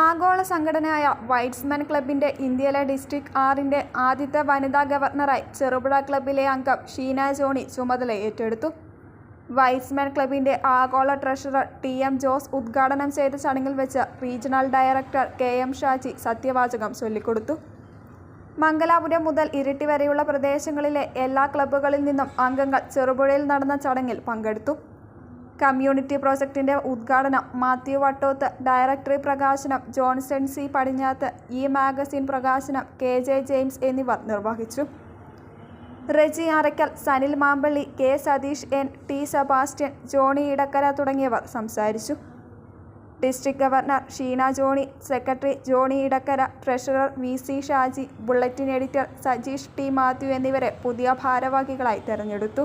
ആഗോള സംഘടനയായ വൈറ്റ്സ്മാൻ ക്ലബിന്റെ ഇന്ത്യയിലെ ഡിസ്ട്രിക്ട് ആറിന്റെ ആദ്യത്തെ വനിതാ ഗവർണറായി ചെറുപുഴ ക്ലബിലെ അംഗം ഷീന ജോണി ചുമതല ഏറ്റെടുത്തു. വൈറ്റ്സ്മാൻ ക്ലബിന്റെ ആഗോള ട്രഷറർ ടി എം ജോസ് ഉദ്ഘാടനം ചെയ്ത ചടങ്ങിൽ വെച്ച് regional director K M Shaji സത്യവാചകം ചൊല്ലിക്കൊടുത്തു. മംഗലാപുരം മുതൽ ഇരിട്ടി വരെയുള്ള പ്രദേശങ്ങളിലെ എല്ലാ ക്ലബ്ബുകളിൽ നിന്നും അംഗങ്ങൾ ചെറുപുഴയിൽ നടന്ന ചടങ്ങിൽ പങ്കെടുത്തു. കമ്മ്യൂണിറ്റി പ്രോജക്റ്റിന്റെ ഉദ്ഘാടനം മാത്യു വട്ടോത്ത് ഡയറക്ടറി പ്രകാശനം Johnson C Padinjath e magazine പ്രകാശനം കെ ജെ ജെയിംസ് എന്നിവർ നിർവഹിച്ചു. Reji Arackal Sanil Mampally K Satheesh N T Sebastian Johnny Edakkara തുടങ്ങിയവർ സംസാരിച്ചു. District governor Sheena Johnny secretary Johnny Edakkara treasurer V C Shaji bulletin editor Sajeesh T Mathew എന്നിവരെ പുതിയ ഭാരവാഹികളായി തെരഞ്ഞെടുത്തു.